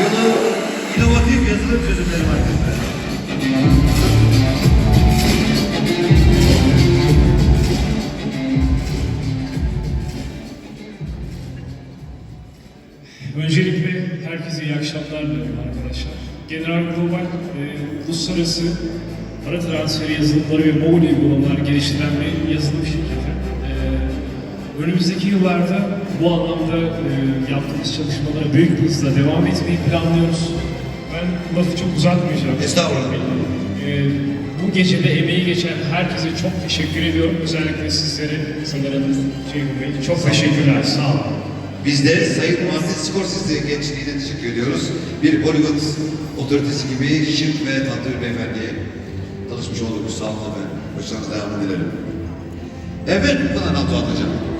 ya da inovatif yazılım çözümleri var. Öncelikle herkese iyi akşamlar diliyorum arkadaşlar. General Global, e, uluslararası para transferi yazılımları ve mobil uygulamalar geliştiren bir yazılım şirketi. E, önümüzdeki yıllarda bu anlamda e, yaptığımız çalışmalara büyük bir hızla devam etmeyi planlıyoruz. Ben lafı çok uzatmayacağım. Estağfurullah. E, bu gecede emeği geçen herkese çok teşekkür ediyorum. Özellikle sizlere, sanırım Ceyhun Bey. Çok teşekkürler. Sağ olun. Biz de Sayın Muazzez Scorsese gençliğine teşekkür ediyoruz. Bir Hollywood otoritesi gibi şık ve tatlı bir beyefendiye tanışmış olduk. Sağ olun efendim. Devamını dilerim. Evet, bu kadar Altuğ atacağım.